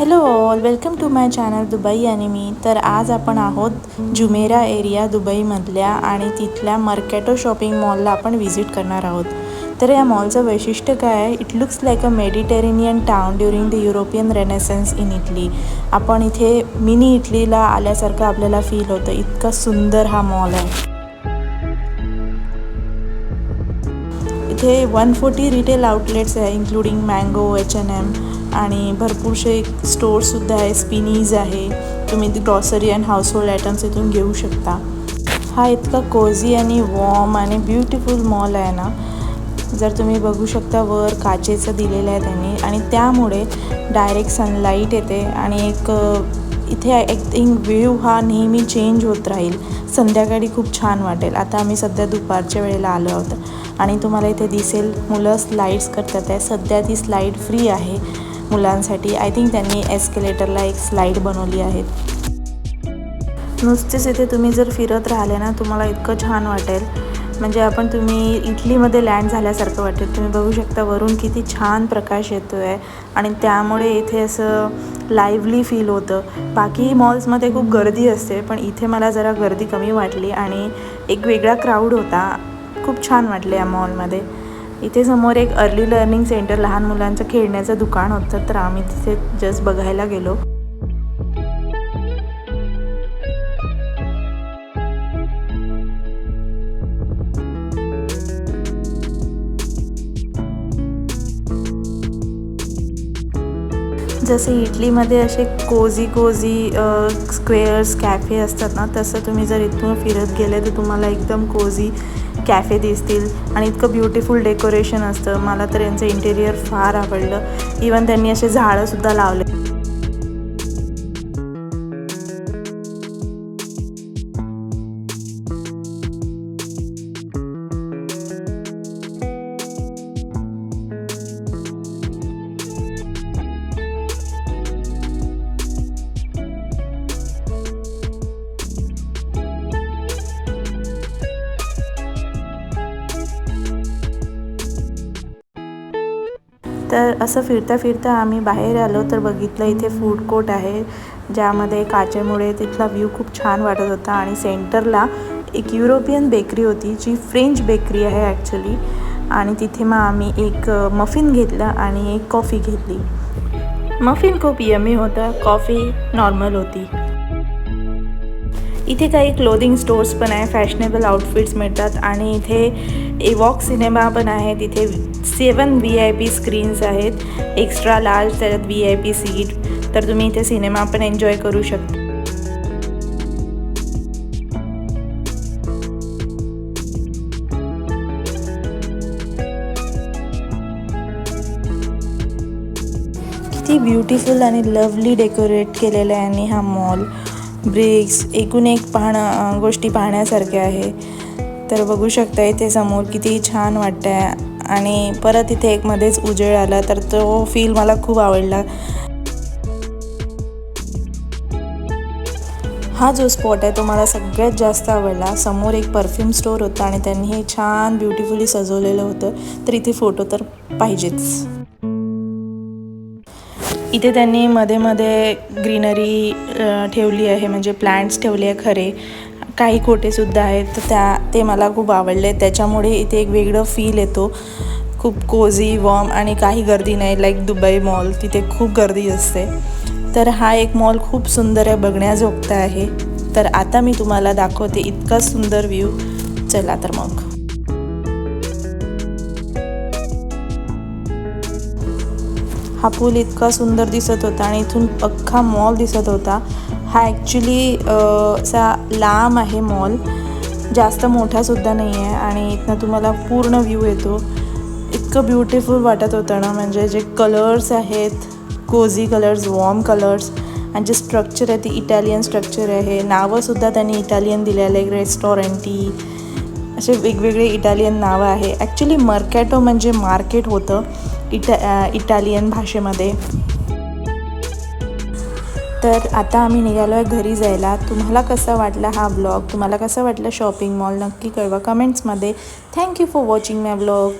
Hello all welcome to my channel Dubai आणि मी तर आज आपण आहोत जुमेरा एरिया दुबईमधल्या आणि तिथल्या मर्कॅटो शॉपिंग मॉलला आपण व्हिजिट करणार आहोत. तर या मॉलचं वैशिष्ट्य काय आहे? It looks like a Mediterranean town during the European renaissance in Italy आपण इथे मिनी इटलीला आल्यासारखं आपल्याला फील होतं. इतका सुंदर हा मॉल आहे. इथे वन फोर्टी रिटेल आउटलेट्स आहे including mango H N M आणि भरपूरसे स्टोअरसुद्धा आहे स्पिनीज आहे. तुम्ही ग्रॉसरी अँड हाऊसहोल्ड आयटम्स इथून घेऊ शकता. हा इतका कोझी आणि वॉर्म आणि ब्युटिफुल मॉल आहे ना. जर तुम्ही बघू शकता वर काचेचं दिलेलं आहे त्यांनी. आणि त्यामुळे डायरेक्ट सनलाईट येते आणि एक इथे एक थिंक व्ह्यू हा नेहमी चेंज होत राहील. संध्याकाळी खूप छान वाटेल. आता आम्ही सध्या दुपारच्या वेळेला आलो आहोत. आणि तुम्हाला इथे दिसेल मुलं स्लाईड्स करतात आहे. सध्या ती स्लाईड फ्री आहे. मुलांसाठी. आय थिंक त्यांनी एस्केलेटरला एक स्लाईड बनवली आहे. नुसतेच इथे तुम्ही जर फिरत राहिले ना तुम्हाला इतकं छान वाटेल. म्हणजे आपण तुम्ही इटलीमध्ये लँड झाल्यासारखं वाटेल. तुम्ही बघू शकता वरून किती छान प्रकाश येतो आहे आणि त्यामुळे इथे असं लाईव्हली फील होतं. बाकी मॉल्समध्ये खूप गर्दी असते पण इथे मला जरा गर्दी कमी वाटली आणि एक वेगळा क्राऊड होता. खूप छान वाटले या मॉलमध्ये इथे समोर एक अर्ली लर्निंग सेंटर लहान मुलांचं खेळण्याचं दुकान होतं तर आम्ही तिथे जस्ट बघायला गेलो. जसे इटलीमध्ये असे कोझी कोझी स्क्वेअर्स कॅफे असतात ना तसं तुम्ही जर इथून फिरत गेले तर तुम्हाला एकदम कोझी कॅफे दिसतील. आणि इतकं ब्युटिफुल डेकोरेशन असतं. मला तर यांचं इंटेरियर फार आवडलं. इवन त्यांनी असे झाडंसुद्धा लावले. तर असं फिरता फिरता आम्ही बाहेर आलो तर बघितलं इथे फूड कोर्ट आहे ज्यामध्ये काचेमुळे तिथला व्ह्यू खूप छान वाटत होता आणि सेंटरला एक युरोपियन बेकरी होती जी फ्रेंच बेकरी आहे ॲक्च्युली आणि तिथे मग आम्ही एक मफिन घेतलं आणि एक कॉफी घेतली. मफिन खूप यमी होतं कॉफी नॉर्मल होती. इथे काही क्लोदिंग स्टोर्स पण आहे फॅशनेबल आउटफिट्स मिळतात आणि इथे एवॉक सिनेमा पण आहे तिथे seven V I P screens आहेत. एक्स्ट्रा लार्ज त्याच्यात व्ही आय पी सीट तर तुम्ही इथे सिनेमा पण एन्जॉय करू शकता. किती ब्युटिफुल आणि लवली डेकोरेट केलेलं आहे आणि हा मॉल ब्रिक्स एकूण एक पाहणं गोष्टी पाहण्यासारख्या आहे. तर बघू शकता इथे समोर किती छान वाटतं आहे आणि परत इथे एक मध्येच उजेड आला तर तो फील मला खूप आवडला. हा जो स्पॉट आहे तो मला सगळ्यात जास्त आवडला. समोर एक परफ्यूम स्टोअर होता आणि त्यांनी हे छान ब्युटिफुली सजवलेलं होतं. तर इथे फोटो तर पाहिजेच. इथे त्यांनी मध्ये मध्ये ग्रीनरी ठेवली आहे म्हणजे प्लांट्स ठेवले आहे खरे. काही खोटेसुद्धा आहेत तर त्या ते मला खूप आवडले. त्याच्यामुळे इथे एक वेगळं फील येतो. खूप कोझी वॉर्म आणि काही गर्दी नाही. लाईक दुबई मॉल तिथे खूप गर्दी असते. तर हा एक मॉल खूप सुंदर आहे बघण्याजोगता आहे. तर आता मी तुम्हाला दाखवते इतका सुंदर व्ह्यू चला तर मग. हा पूल इतका सुंदर दिसत होता आणि इथून अख्खा मॉल दिसत होता. हा ॲक्च्युली असा लांब आहे मॉल जास्त मोठासुद्धा नाही आहे आणि इथनं तुम्हाला पूर्ण व्ह्यू येतो. इतकं ब्युटिफुल वाटत होतं ना म्हणजे जे कलर्स आहेत कोझी कलर्स वॉर्म कलर्स आणि जे स्ट्रक्चर आहे ती इटालियन स्ट्रक्चर आहे. नावंसुद्धा त्यांनी इटालियन दिलेलं आहे रेस्टॉरंटी असे वेगवेगळे इटालियन नावं आहे. ॲक्च्युली मर्कॅटो म्हणजे मार्केट होतं इटा इटालियन भाषेमध्ये. तर आता आम्ही निघालो आहे घरी जायला. तुम्हाला कसा वाटला हा ब्लॉग तुम्हाला कसं वाटलं शॉपिंग मॉल नक्की कळवा. कमेंट्समध्ये thank you for watching my blog